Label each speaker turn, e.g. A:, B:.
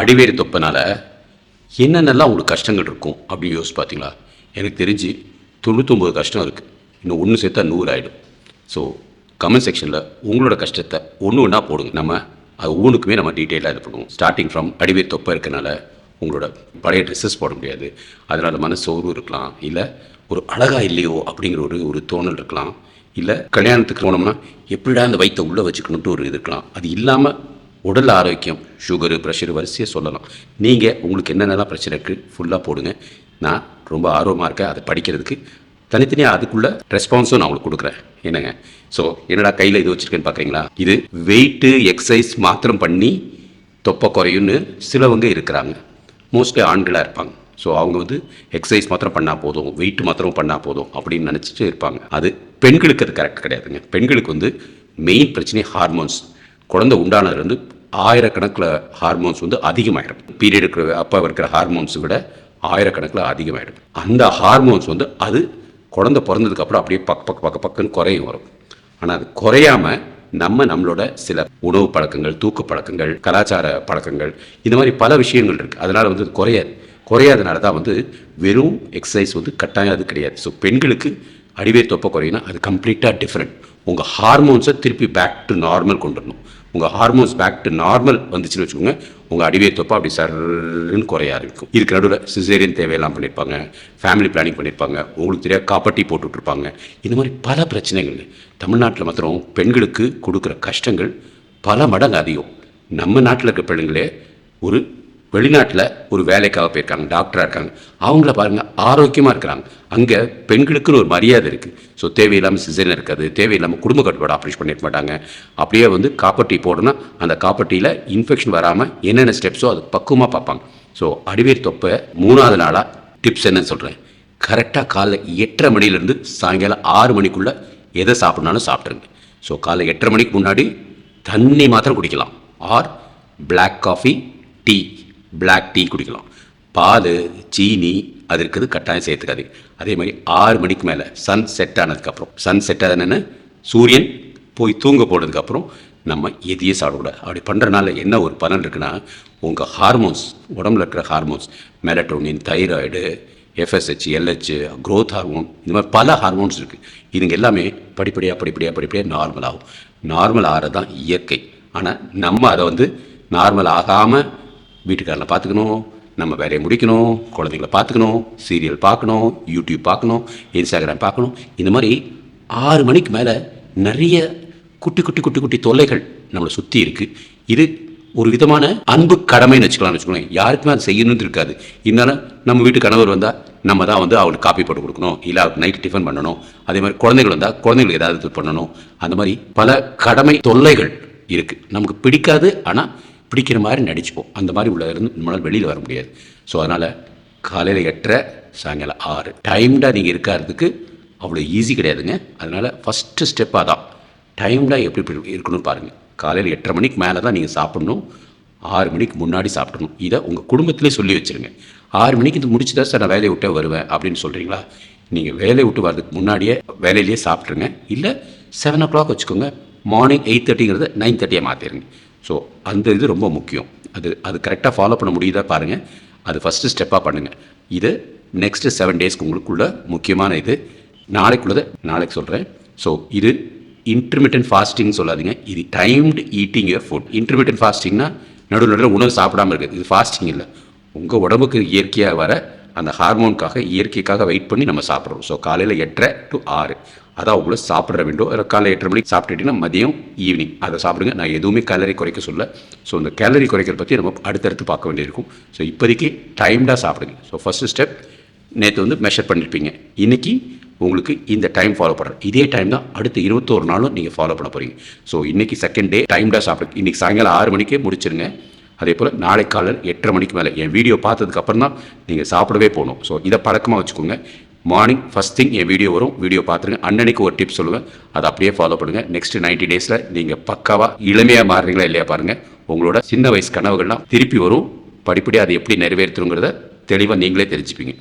A: அடிவேறு தொப்பனால் என்னென்னலாம் உங்களுக்கு கஷ்டங்கள் இருக்கும் அப்படின்னு யோசிச்சு பார்த்தீங்களா? எனக்கு தெரிஞ்சு தொண்ணூத்தொம்பது கஷ்டம் இருக்குது இன்னும் ஒன்று சேர்த்தா நூறு ஆகிடும் ஸோ கமெண்ட் செக்ஷனில் உங்களோட கஷ்டத்தை ஒன்று ஒன்றா போடுங்க. நம்ம அது ஒவ்வொன்றுக்குமே நம்ம டீட்டெயிலாக இது பண்ணுவோம். ஸ்டார்டிங் ஃப்ரம் அடிவேர் தொப்பை இருக்கனால உங்களோட பழைய ட்ரெஸ்ஸஸ் போட முடியாது. அதனால் மன சோர்வு இருக்கலாம். இல்லை ஒரு அழகாக இல்லையோ அப்படிங்கிற ஒரு ஒரு தோணல் இருக்கலாம். இல்லை கல்யாணத்துக்கு போனோம்னா எப்படிடா அந்த வயிற்றை உள்ளே வச்சுக்கணுன்ட்டு ஒரு இது இருக்கலாம். அது இல்லாமல் உடல் ஆரோக்கியம் சுகரு ப்ரெஷர் வரிசையை சொல்லலாம். நீங்கள் உங்களுக்கு என்னென்னலாம் பிரச்சனை இருக்குது ஃபுல்லாக போடுங்க. நான் ரொம்ப ஆர்வமாக இருக்கேன் அதை படிக்கிறதுக்கு. தனித்தனியாக அதுக்குள்ள ரெஸ்பான்ஸும் நான் உங்களுக்கு கொடுக்குறேன். என்னங்க? ஸோ என்னடா கையில் இது வச்சுருக்கேன்னு பார்க்குறீங்களா இது வெயிட்டு எக்ஸசைஸ் மாத்திரம் பண்ணி தொப்பை குறையும்னு சிலவங்க இருக்கிறாங்க. மோஸ்ட்லி ஆண்களாக இருப்பாங்க. ஸோ அவங்க வந்து எக்ஸசைஸ் மாத்திரம் பண்ணால் போதும் வெயிட் மாத்திரம் பண்ணால் போதும் அப்படின்னு நினச்சிட்டு இருப்பாங்க. அது பெண்களுக்கு அது கரெக்ட் கிடையாதுங்க. பெண்களுக்கு வந்து மெயின் பிரச்சனை ஹார்மோன்ஸ் குழந்தை உண்டானதுலேருந்து ஆயிரக்கணக்கில் ஹார்மோன்ஸ் வந்து அதிகமாயிடும் பீரியட் இருக்கிற அப்போ இருக்கிற ஹார்மோன்ஸை விட ஆயிரக்கணக்கில் அதிகமாயிடும் அந்த ஹார்மோன்ஸ் வந்து அது குழந்த பிறந்ததுக்கப்புறம் அப்படியே பக் பக் பக்க பக்குன்னு குறையும் வரும். ஆனால் அது குறையாம நம்ம நம்மளோட சில உணவு பழக்கங்கள் தூக்க பழக்கங்கள் கலாச்சார பழக்கங்கள் இந்த மாதிரி பல விஷயங்கள் இருக்குது அதனால் வந்து அது குறையாது குறையாதனால தான் வந்து வெறும் எக்ஸசைஸ் வந்து கட்டாயம் அது கிடையாது. ஸோ பெண்களுக்கு அடிவே தொப்பை குறையினா அது கம்ப்ளீட்டாக டிஃப்ரெண்ட் உங்கள் ஹார்மோன்ஸை திருப்பி பேக் டு நார்மல் கொண்டு வரணும் உங்கள் ஹார்மோன்ஸ் பேக் டு நார்மல் வந்துச்சுன்னு வச்சுக்கோங்க உங்கள் அடிவே தொப்பா அப்படி சர்ன்னு குறைய ஆரம்பிக்கும். இதுக்கு நடுவில் சிசேரியன் தேவையெல்லாம் பண்ணியிருப்பாங்க ஃபேமிலி பிளானிங் பண்ணியிருப்பாங்க உங்களுக்கு தெரியாது காப்பட்டி போட்டு விட்ருப்பாங்க இந்த மாதிரி பல பிரச்சனைகள். தமிழ்நாட்டில் மாத்திரம் பெண்களுக்கு கொடுக்குற கஷ்டங்கள் பல மடங்கு அதிகம். நம்ம நாட்டில் இருக்க பெண்களே ஒரு வெளிநாட்டில் ஒரு வேலைக்காக போயிருக்காங்க டாக்டராக இருக்காங்க. அவங்கள பாருங்கள் ஆரோக்கியமாக இருக்கிறாங்க. அங்கே பெண்களுக்குன்னு ஒரு மரியாதை இருக்குது ஸோ தேவையில்லாமல் சிசன் இருக்காது தேவையில்லாமல் குடும்ப கட்டுப்பாடு ஆப்ரேஷன் பண்ணிருக்க மாட்டாங்க. அப்படியே வந்து காப்பட்டி போடணும் அந்த காப்பட்டியில் இன்ஃபெக்ஷன் வராமல் என்னென்ன ஸ்டெப்ஸோ அது பக்குவமாக பார்ப்பாங்க. ஸோ அடிவேர் தொப்பை மூணாவது நாளாக டிப்ஸ் என்னன்னு சொல்கிறேன் கரெக்டாக காலைல எட்டரை மணிலேருந்து சாயங்காலம் ஆறு மணிக்குள்ளே எதை சாப்பிட்னாலும் சாப்பிட்ருங்க ஸோ காலை எட்டரை மணிக்கு முன்னாடி தண்ணி மாத்திரம் குடிக்கலாம். Or black coffee tea black tea குடிக்கலாம். பால் சீனி அது இருக்கிறது கட்டாயம் சேர்த்துக்காது. அதே மாதிரி ஆறு மணிக்கு மேலே சன் செட் ஆனதுக்கப்புறம் சன் செட் ஆனதுன்னு சூரியன் போய் தூங்க போனதுக்கப்புறம் நம்ம எதையும் சாப்பிடக்கூடாது. அப்படி பண்ணுறனால என்ன ஒரு பலன் இருக்குன்னா உங்கள் ஹார்மோன்ஸ் உடம்புல இருக்கிற hormones melatonin thyroid FSH LH growth hormone இந்த மாதிரி பல ஹார்மோன்ஸ் இருக்குது இதுங்க எல்லாமே படிப்படியாக படிப்படியாக படிப்படியாக நார்மல் ஆகும். நார்மல் ஆகிறது தான் இயற்கை. ஆனால் நம்ம அதை வந்து நார்மல் ஆகாமல் வீட்டுக்காரில் பார்த்துக்கணும் நம்ம வேலையை முடிக்கணும் குழந்தைங்கள பார்த்துக்கணும் சீரியல் பார்க்கணும் யூடியூப் பார்க்கணும் இன்ஸ்டாகிராம் பார்க்கணும். இந்த மாதிரி ஆறு மணிக்கு மேலே நிறைய குட்டி குட்டி குட்டி குட்டி தொல்லைகள் நம்மளை சுற்றி இருக்குது இது ஒரு விதமான அன்பு கடமைன்னு வச்சுக்கலாம்னு வச்சுக்கோங்களேன். யாருக்குமே அது செய்யணும்னு இருக்காது. இருந்தாலும் நம்ம வீட்டு கணவர் வந்தால் நம்ம தான் வந்து அவளுக்கு காப்பி போட்டு கொடுக்கணும். இல்லை அவளுக்கு நைட் டிஃபன் பண்ணணும். அதே மாதிரி குழந்தைகள் வந்தால் குழந்தைங்களுக்கு ஏதாவது இது பண்ணணும். அந்த மாதிரி பல கடமை தொல்லைகள் இருக்குது நமக்கு பிடிக்காது ஆனால் பிடிக்கிற மாதிரி நடிச்சுப்போம். அந்த மாதிரி உள்ள இருந்து நம்மளால் வெளியில் வர முடியாது. ஸோ அதனால் காலையில் எட்டரை சாயங்காலம் ஆறு. டைம்டாக நீங்கள் இருக்கிறதுக்கு அவ்வளோ ஈஸி கிடையாதுங்க. அதனால் ஃபஸ்ட்டு ஸ்டெப்பாக தான். டைம்டாக எப்படி இருக்கணும்னு பாருங்கள் காலையில் எட்டரை மணிக்கு மேலே தான் நீங்கள் சாப்பிடணும். ஆறு மணிக்கு முன்னாடி சாப்பிடணும். இதை உங்கள் குடும்பத்திலே சொல்லி வச்சுருங்க. ஆறு மணிக்கு இது முடிச்சு தான் சார் நான் வேலையை விட்டே வருவேன் அப்படின்னு சொல்கிறீங்களா நீங்கள் வேலையை விட்டு வர்றதுக்கு முன்னாடியே வேலையிலேயே சாப்பிட்ருங்க இல்லை செவன் ஓ கிளாக் வச்சுக்கோங்க. மார்னிங் எயிட் தேர்ட்டிங்கிறத நைன் தேர்ட்டியாக மாற்றிடுங்க ஸோ அந்த இது ரொம்ப முக்கியம். அது அது கரெக்டாக ஃபாலோ பண்ண முடியுதா பாருங்கள் அது ஃபஸ்ட்டு ஸ்டெப்பாக பண்ணுங்கள் இது நெக்ஸ்ட்டு செவன் டேஸ்க்கு உங்களுக்குள்ள முக்கியமான இது. நாளைக்குள்ளதை நாளைக்கு சொல்கிறேன் ஸோ இது இன்டர்மீடியன்ட் ஃபாஸ்டிங் சொல்லாதீங்க. இது timed eating your food intermittent ஃபாஸ்டிங்னா நடுவு நடுவில் உணவு சாப்பிடாம இருக்குது இது ஃபாஸ்டிங் இல்லை. உங்கள் உடம்புக்கு இயற்கையாக வர அந்த ஹார்மோனுக்காக இயற்கைக்காக வெயிட் பண்ணி நம்ம சாப்பிட்றோம். ஸோ காலையில் எட்டரை டு ஆறு. அதான் உங்களை சாப்பிட்ற விண்டோ இல்லை காலையில் எட்டரை மணிக்கு சாப்பிட்டுட்டீங்கன்னா மதியம் ஈவினிங் அதை சாப்பிடுங்க. நான் எதுவுமே கேலரி குறைக்க சொல்ல ஸோ இந்த கேலரி குறைக்கிறத பற்றி நம்ம அடுத்தடுத்து பார்க்க வேண்டியிருக்கும். ஸோ இப்போதைக்கு டைம்டாக சாப்பிடுங்க. ஸோ ஃபஸ்ட்டு ஸ்டெப் நேற்று வந்து மெஷர் பண்ணியிருப்பீங்க இன்னைக்கு உங்களுக்கு இந்த டைம் ஃபாலோ பண்ணுறேன் இதே டைம் தான் அடுத்த இருபத்தோரு நாளும் நீங்கள் ஃபாலோ பண்ண போகிறீங்க ஸோ இன்றைக்கி செகண்ட் டே டைம்டாக சாப்பிடுங்க. இன்றைக்கி சாயங்காலம் ஆறு மணிக்கே முடிச்சிருங்க. அதே போல் நாளை காலையில் எட்டரை மணிக்கு மேலே என் வீடியோ பார்த்ததுக்கப்புறம் தான் நீங்கள் சாப்பிடவே போகணும். ஸோ இதை பழக்கமாக வச்சுக்கோங்க. மார்னிங் ஃபஸ்ட் திங் என் வீடியோ வரும். வீடியோ பார்த்துருங்க. அன்னன்னைக்கு ஒரு டிப் சொல்லுவேன். அதை அப்படியே ஃபாலோ பண்ணுங்கள் நெக்ஸ்ட் 90 டேஸில் நீங்கள் பக்காவாக இளமையாக மாறுறீங்களா இல்லையா பாருங்கள் உங்களோட சின்ன வயசு கனவுகள்லாம் திருப்பி வரும். படிப்படியாக அதை எப்படி நிறைவேற்றுங்கிறத தெளிவாக நீங்களே தெரிஞ்சுப்பீங்க.